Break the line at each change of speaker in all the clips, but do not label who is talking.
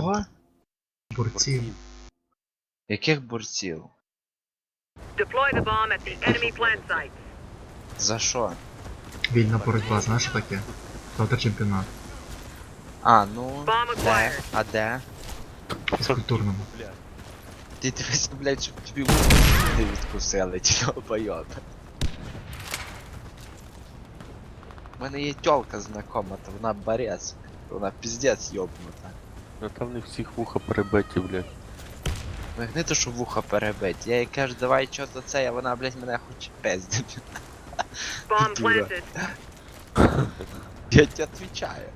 Кого? Борців.
Яких борців?
Deploy the bomb at the enemy plant site.
За що?
Вільна боротьба, знаєш що таке? Завтра чемпіонат.
А, ну.
Bomb
Де?
acquired.
А де?
Фізкультурному.
Ти дивися, блядь, щоб тобі не відкусили, долбойоби. У мене є тёлка знакома, то вона борец. Вона піздець йобнута.
Ну там не всіх вуха перебиті, блядь.
Ну не то, що вуха перебить. Я їй кажу, давай чо то це, а вона, блядь, мене хоче пиздити.
Bomb planted.
Я тебе отвечаю.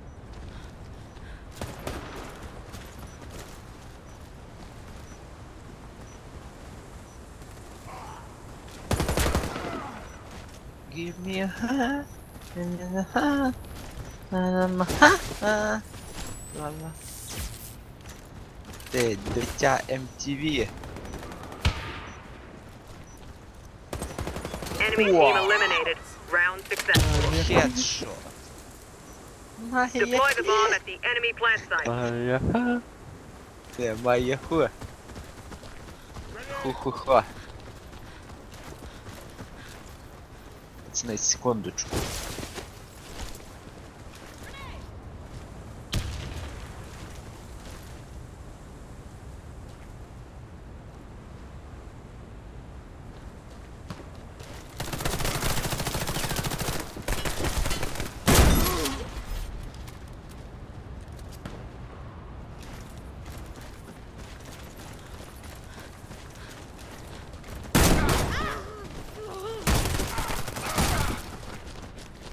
Give me a heart, give me a heart, I'm a heart, la la. Ти, дитя MTV.
Enemy team eliminated. Round successful.
Хедшот.
Deploy the bomb at the enemy plant site.
Ай-яха.
Це моє ху. Ху-ху-хо. Секундочку.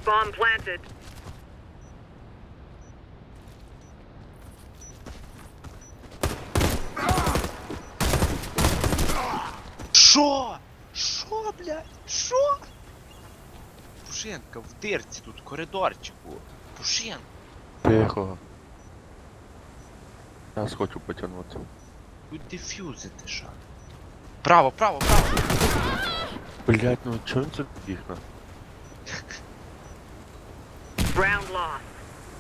Bomb planted.
Шо? Шо, блядь? Шо? Пушенка, в дирці тут коридорчику. Пушенка.
Тихо. Зараз хочу потягнутися.
Тут дефюзити що? Право, право, право.
Блять, ну чого він це бігна?
Round lost.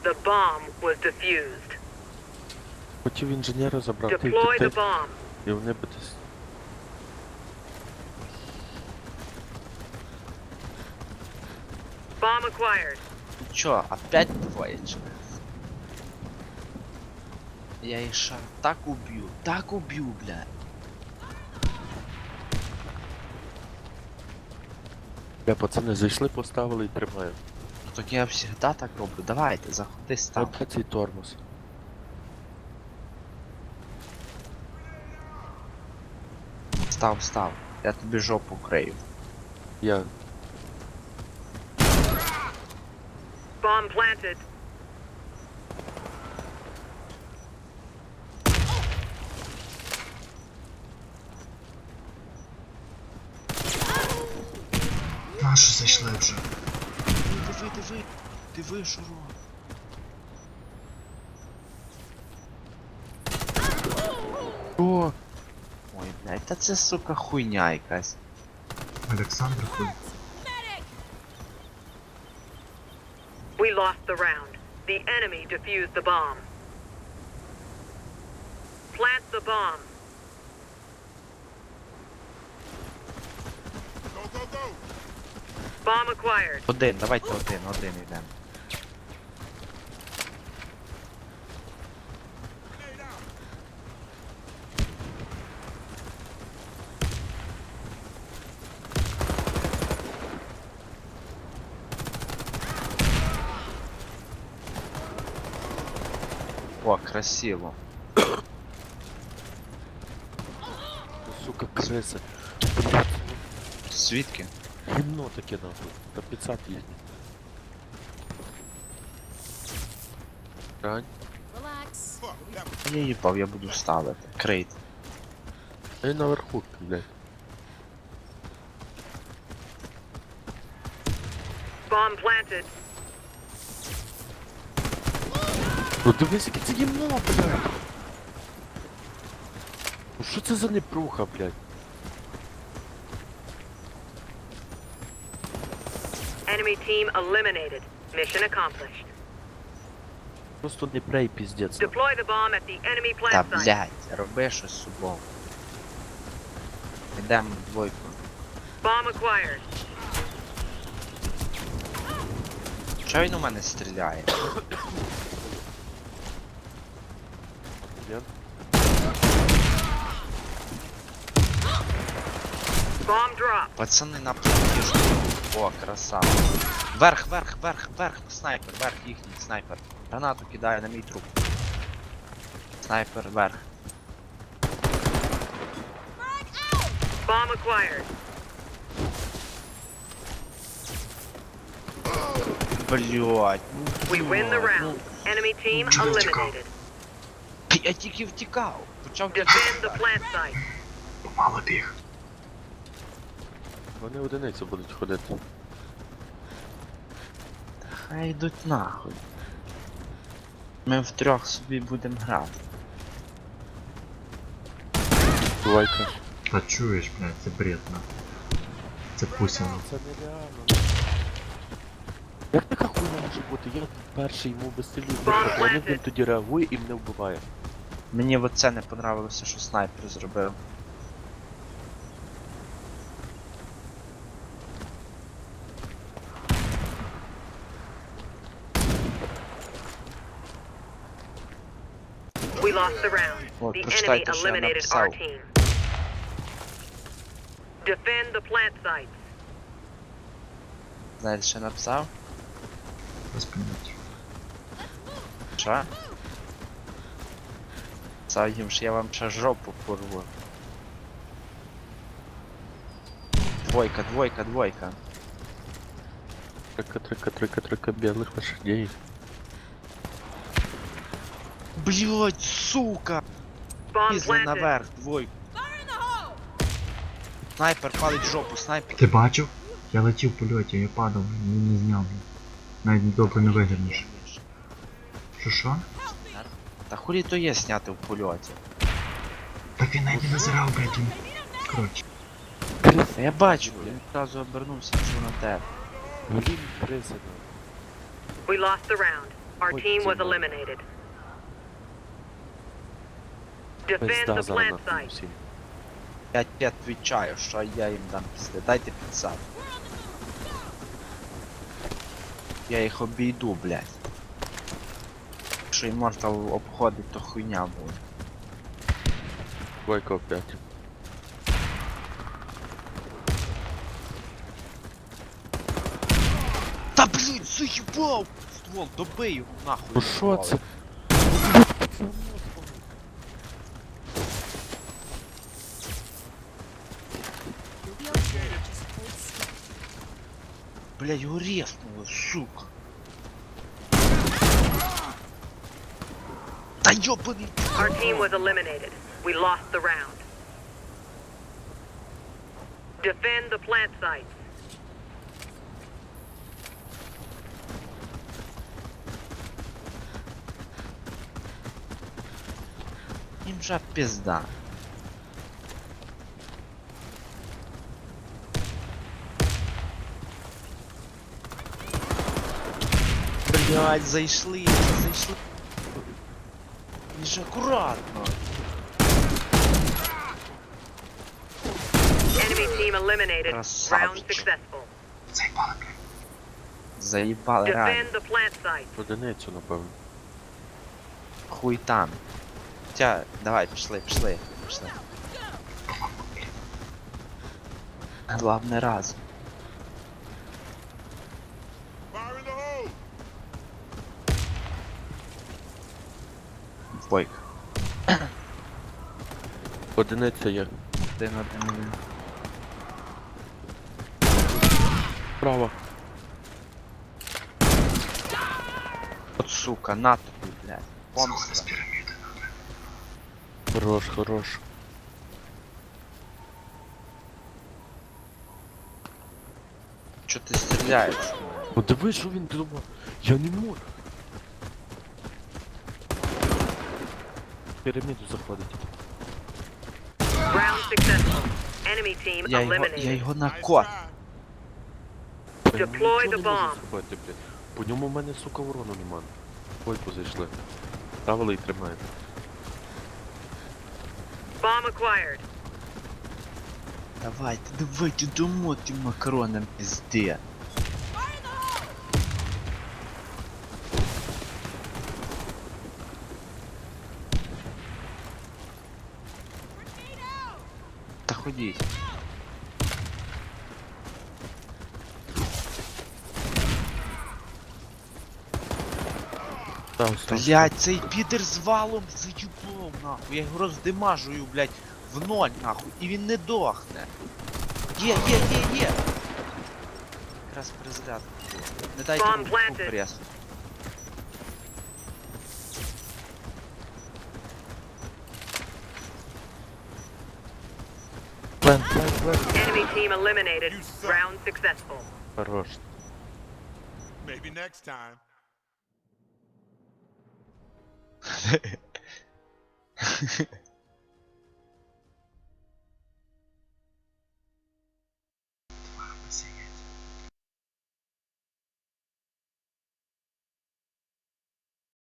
The bomb was defused.
Хотів інженера забрати
Deploy the
дітей,
bomb.
і вони би десь...
Bomb acquired.
Чё, опять двое человек? Я шар так убью, так убью, бля.
Бля, пацани зайшли, поставили і тримаємо.
Так я всегда так роблю. Давайте, заходи, став.
От цей тормоз.
Став, став. Я тобі жопу крию.
Я...
Bomb planted.
Нащо зайшли вже?
Диви, диви, диви, що робить.
О!
Ой, блядь, та це сука хуйня якась.
Олександр хуй.
We lost the round. The enemy defused the bomb. Plant the bomb. Bomb acquired.
Один, давайте один, один йдемо. О, красиво.
Сука. Блять,
Звідки?
гімно таке нахуй. Та 500 їздить. Рань.
Relax.
Я їбав, я буду ставити. Крейт.
Він наверху, блядь.
Bomb planted.
Ну дивись, яке це гімно, блядь. Ну що це за непруха, блядь?
Enemy team eliminated. Mission accomplished.
Просто не прей, піздець.
Deploy the bomb at the enemy
Та
plant site.
блядь, роби щось з собою. Йдемо двойку.
Bomb acquired.
Чого він у мене стріляє?
Drop.
Пацани на платіжку. О, красава. Вверх, вверх, вверх, вверх, снайпер, вверх їхній снайпер. Гранату кидає на мій труп. Снайпер вверх.
Bomb acquired.
Блять.
We win the round. Enemy team eliminated.
Я тільки втікав. Почав
Defend the plant site.
Мало біг.
Вони одиниці будуть ходити.
Хай йдуть нахуй. Ми втрьох собі будемо грати.
Двойка.
Та чуєш, блядь, це бред на. Це пусіно.
Це нереально. Як така хуйня може бути? Я перший йому вистрілюю,
Bomb
він тоді реагує і мене вбиває.
Мені оце не понравилося, що снайпер зробив.
We lost the round.
От,
The enemy
прочитайте, що я
eliminated our
написав.
team. Defend the plant site.
Знаєте, що я написав?
Без поняття.
Що? Сказав їм, що я вам ще жопу порву. Двойка, двойка, двойка.
Трика, трика, трика, трика білих лошадей.
Блять, сука!
Bomb
Пізли
planted.
наверх, двойку. Снайпер палить жопу, снайпер.
Ти бачив? Я летів в польоті, я падав, він не зняв. блядь. Навіть добре не вигрібнеш. Що що?
Та хулі то є зняти в польоті.
Так він навіть не назирав, блядь, він. Коротше.
Та я бачу, він одразу обернувся що на тебе.
Блін, криси.
We lost the round. Our team was eliminated. Defend the plant site.
Я тебе відвічаю, що я їм дам пізди. Дайте підсад. Я їх обійду, блядь. Якщо Immortal обходить, то хуйня буде.
Двойка опять.
Та блін, заїбав! Ствол, добий його нахуй.
Ну що це?
Блядь, його рєснуло, сука. Та йобаний
Our team was eliminated. We lost the round. Defend the plant site.
їм же пізда. Блять, зайшли, зайшли. Він же акуратно.
Enemy team eliminated. Round successful.
Заїбали, блядь.
Заїбали реально.
The plant site.
Одиницю, напевно.
Хуй там. Тя, давай, пішли, пішли, пішли. Главне разом. Двойка.
Одиниця є.
Один один один.
Право.
От сука, на тобі, блядь. Помста.
Хорош, хорош.
Чо ти стріляєш?
Ну диви, що він думав. Я не можу. Піраміду заходить.
Round successful. Enemy team
Я його, я
eliminated.
його на кот.
Я
Deploy
нічого
the
не можу
bomb.
зробити, блядь. По ньому в мене, сука, урону нема. Бойку зайшли. Ставили і тримаємо.
Bomb acquired.
Давайте, давайте домо тим макаронам пізде. Ходіть.
Став.
Блять, цей підер з валом заїбав, нахуй. Я його роздимажую, блять, в ноль, нахуй, і він не дохне. Є, є, є, є. Якраз перезаряд. Не дайте йому
planted.
прес.
Плен, плен, плен.
Enemy team eliminated.
You suck.
Round successful.
Хорош.
Maybe next time.